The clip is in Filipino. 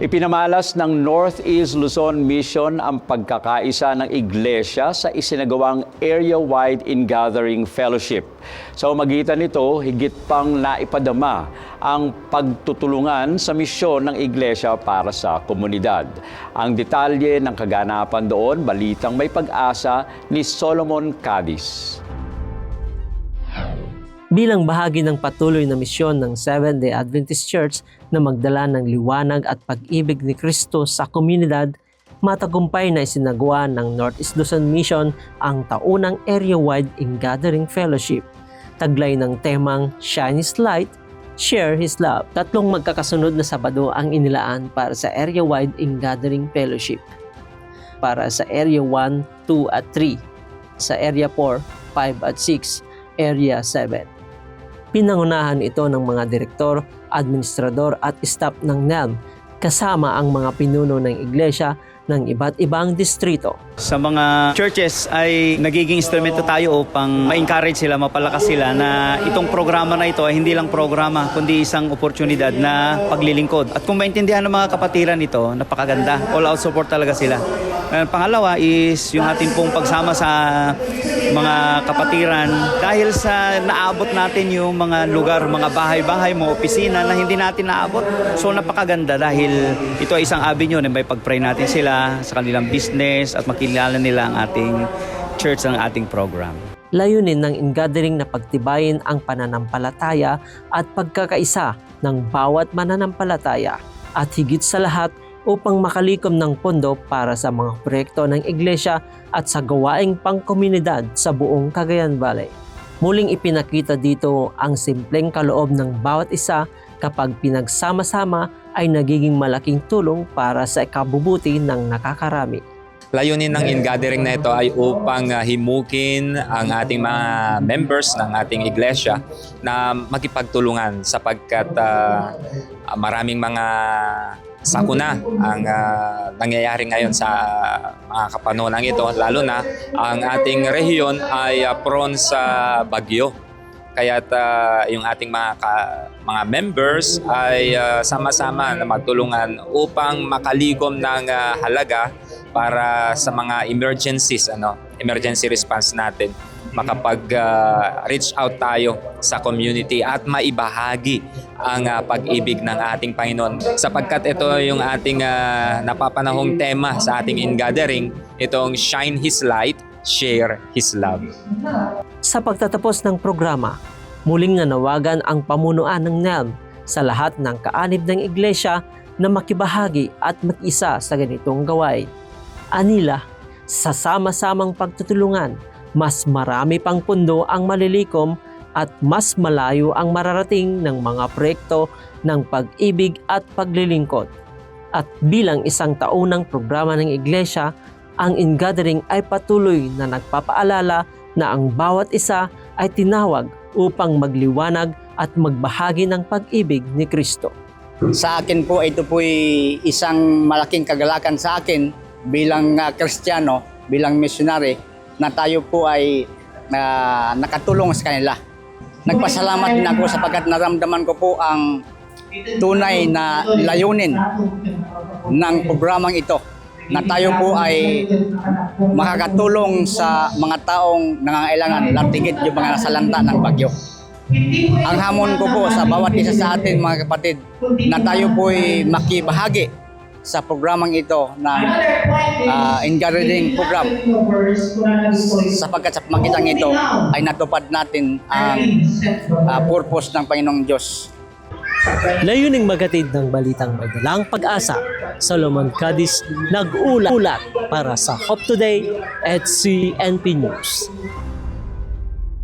Ipinamalas ng Northeast Luzon Mission ang pagkakaisa ng iglesia sa isinagawang area-wide in-gathering fellowship. Sa umagitan nito, higit pang naipadama ang pagtutulungan sa misyon ng iglesia para sa komunidad. Ang detalye ng kaganapan doon, balitang may pag-asa ni Solomon Cadiz. Bilang bahagi ng patuloy na misyon ng Seventh-day Adventist Church na magdala ng liwanag at pag-ibig ni Kristo sa komunidad, matagumpay na isinagawa ng Northeast Luzon Mission ang taunang area-wide in-gathering fellowship. Taglay ng temang Shine His Light, Share His Love. Tatlong magkakasunod na Sabado ang inilaan para sa area-wide in-gathering fellowship. Para sa Area 1, 2 at 3. Sa Area 4, 5 at 6. Area 7. Pinangunahan ito ng mga direktor, administrador at staff ng NELM kasama ang mga pinuno ng iglesia ng iba't ibang distrito. Sa mga churches ay nagiging instrumento tayo upang ma-encourage sila, mapalakas sila na itong programa na ito ay hindi lang programa kundi isang oportunidad na paglilingkod. At kung maintindihan ng mga kapatiran ito, napakaganda. All out support talaga sila. Uh, pangalawa is yung ating pong pagsama sa mga kapatiran dahil sa naabot natin yung mga lugar, mga bahay-bahay mo, opisina na hindi natin naabot. So napakaganda dahil ito ay isang avenue na may pag-pray natin sila sa kanilang business at makilala nila ang ating church, ang ating program. Layunin ng ingathering na pagtibayin ang pananampalataya at pagkakaisa ng bawat mananampalataya at higit sa lahat upang makalikom ng pondo para sa mga proyekto ng iglesia at sa gawaing pangkomunidad sa buong Cagayan Valley. Muling ipinakita dito ang simpleng kaloob ng bawat isa kapag pinagsama-sama ay nagiging malaking tulong para sa ikabubuti ng nakakarami. Layunin ng in-gathering na ito ay upang uh, himukin ang ating mga members ng ating iglesia na magkipagtulungan sapagkat uh, maraming mga sakuna ang uh, nangyayari ngayon sa mga kapanunang ito lalo na ang ating rehiyon ay uh, prone sa bagyo. Kaya uh, yung ating mga ka- mga members ay uh, sama-sama na magtulungan upang makalikom ng uh, halaga para sa mga emergencies ano emergency response natin makapag uh, reach out tayo sa community at maibahagi ang uh, pag-ibig ng ating Panginoon sapagkat ito yung ating uh, napapanahong tema sa ating in-gathering itong shine His light share His love Sa pagtatapos ng programa, muling nanawagan ang pamunuan ng NELM sa lahat ng kaanib ng iglesia na makibahagi at mag-isa sa ganitong gawain. Anila, sa sama-samang pagtutulungan, mas marami pang pundo ang malilikom at mas malayo ang mararating ng mga proyekto ng pag-ibig at paglilingkod. At bilang isang taunang programa ng iglesia, ang ingathering ay patuloy na nagpapaalala na ang bawat isa ay tinawag upang magliwanag at magbahagi ng pag-ibig ni Kristo. Sa akin po, ito po isang malaking kagalakan sa akin bilang uh, Kristiyano, bilang missionary, na tayo po ay uh, nakatulong sa kanila. Nagpasalamat din ako sapagkat naramdaman ko po ang tunay na layunin ng programang ito na tayo po ay makakatulong sa mga taong nangangailangan latigit yung mga nasalanta ng bagyo. Ang hamon ko po sa bawat isa sa atin mga kapatid na tayo po ay makibahagi sa programang ito ng uh, in-gathering program sapagkat sa pamagitan ito ay natupad natin ang uh, purpose ng Panginoong Diyos. Layuning magatid ng balitang may pag-asa, Solomon Cadiz nag-ulat para sa Hope Today at CNP News.